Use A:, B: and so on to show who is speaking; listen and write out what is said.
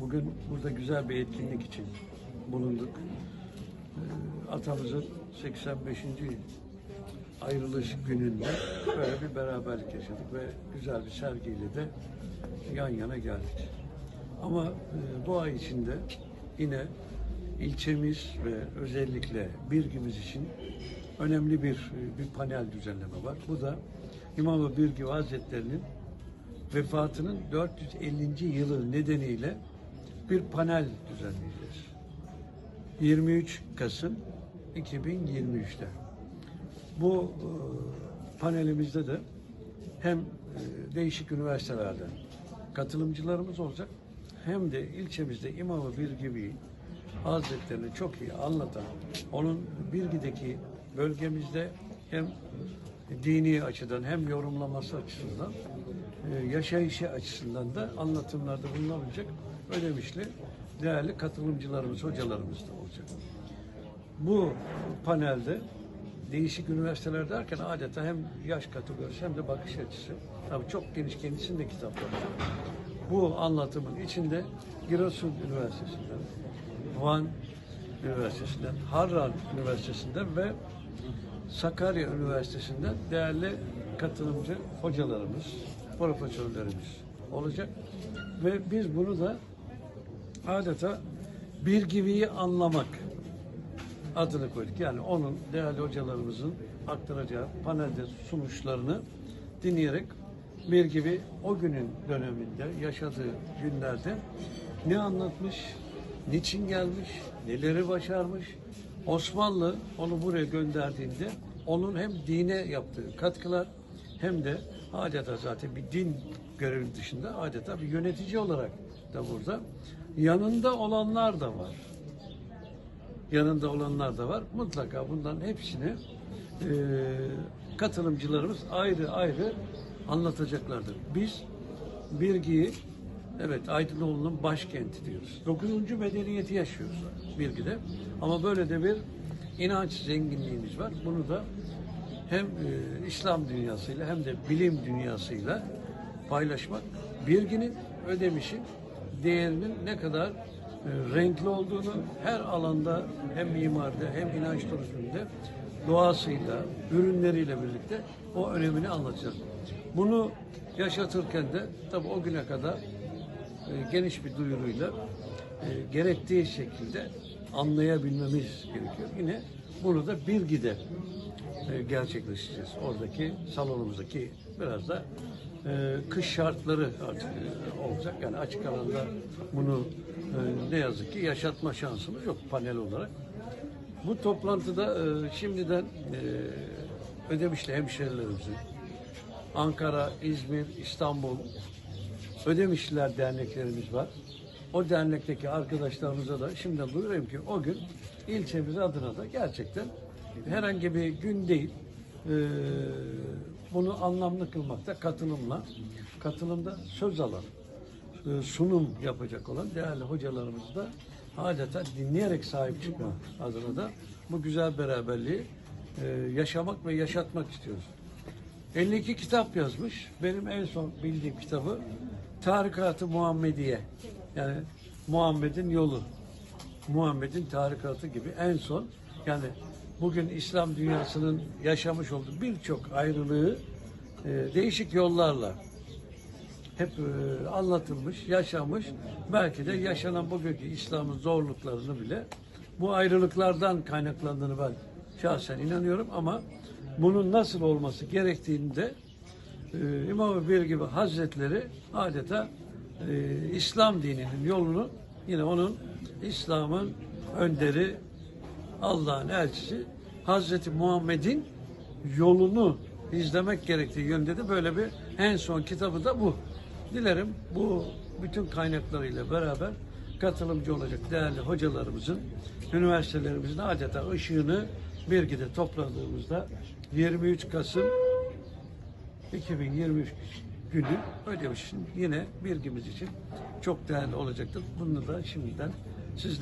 A: Bugün burada güzel bir etkinlik için bulunduk. Ee, Atamızın 85. ayrılış gününde böyle bir beraberlik yaşadık ve güzel bir sergiyle de yan yana geldik. Ama e, bu ay içinde yine ilçemiz ve özellikle Birgimiz için önemli bir e, bir panel düzenleme var. Bu da İmam-ı Birgi Hazretleri'nin vefatının 450. yılı nedeniyle bir panel düzenleyeceğiz. 23 Kasım 2023'te. Bu e, panelimizde de hem e, değişik üniversitelerden katılımcılarımız olacak hem de ilçemizde İmam-ı Birgibi Hazretlerini çok iyi anlatan, onun Birgi'deki bölgemizde hem dini açıdan hem yorumlaması açısından e, yaşayışı açısından da anlatımlarda bulunabilecek ödemişli değerli katılımcılarımız, hocalarımız da olacak. Bu panelde değişik üniversiteler derken adeta hem yaş kategorisi hem de bakış açısı. Tabii çok geniş kendisinde kitaplar var. Bu anlatımın içinde Giresun Üniversitesi'nden, Van Üniversitesi'nden, Harran Üniversitesi'nden ve Sakarya Üniversitesi'nden değerli katılımcı hocalarımız, profesörlerimiz olacak. Ve biz bunu da adeta bir gibiyi anlamak adını koyduk. Yani onun değerli hocalarımızın aktaracağı panelde sunuşlarını dinleyerek bir gibi o günün döneminde yaşadığı günlerde ne anlatmış, niçin gelmiş, neleri başarmış. Osmanlı onu buraya gönderdiğinde onun hem dine yaptığı katkılar hem de adeta zaten bir din görevi dışında adeta bir yönetici olarak da burada yanında olanlar da var yanında olanlar da var. Mutlaka bunların hepsini e, katılımcılarımız ayrı ayrı anlatacaklardır. Biz Birgi'yi evet Aydınoğlu'nun başkenti diyoruz. Dokuzuncu medeniyeti yaşıyoruz Birgi'de. Ama böyle de bir inanç zenginliğimiz var. Bunu da hem e, İslam dünyasıyla hem de bilim dünyasıyla paylaşmak Birgi'nin Ödemiş'in değerinin ne kadar e, renkli olduğunu her alanda hem mimaride hem inanç turizminde doğasıyla, ürünleriyle birlikte o önemini anlatacağız. Bunu yaşatırken de tabii o güne kadar e, geniş bir duyuruyla e, gerektiği şekilde anlayabilmemiz gerekiyor. Yine bunu da Birgi'de e, gerçekleştireceğiz. Oradaki salonumuzdaki biraz da e, kış şartları artık e, olacak. Yani açık alanda bunu ne yazık ki yaşatma şansımız yok panel olarak. Bu toplantıda şimdiden Ödemişli hemşerilerimizin Ankara, İzmir, İstanbul Ödemişliler derneklerimiz var. O dernekteki arkadaşlarımıza da şimdiden duyurayım ki o gün ilçemiz adına da gerçekten herhangi bir gün değil e, bunu anlamlı kılmakta katılımla katılımda söz alan e, sunum yapacak olan değerli hocalarımızı da adeta dinleyerek sahip çıkma adına da bu güzel beraberliği e, yaşamak ve yaşatmak istiyoruz. 52 kitap yazmış. Benim en son bildiğim kitabı Tarikat-ı Muhammediye. Yani Muhammed'in yolu. Muhammed'in tarikatı gibi en son yani bugün İslam dünyasının yaşamış olduğu birçok ayrılığı e, değişik yollarla hep e, anlatılmış, yaşamış. Belki de yaşanan bugünkü İslam'ın zorluklarını bile bu ayrılıklardan kaynaklandığını ben şahsen inanıyorum ama bunun nasıl olması gerektiğini de e, İmam-ı Bir gibi Hazretleri adeta e, İslam dininin yolunu yine onun İslam'ın önderi Allah'ın elçisi Hazreti Muhammed'in yolunu izlemek gerektiği yönde de böyle bir en son kitabı da bu. Dilerim bu bütün kaynaklarıyla beraber katılımcı olacak değerli hocalarımızın, üniversitelerimizin adeta ışığını bir gide topladığımızda 23 Kasım 2023 günü ödemiş yine bilgimiz için çok değerli olacaktır. Bunu da şimdiden sizler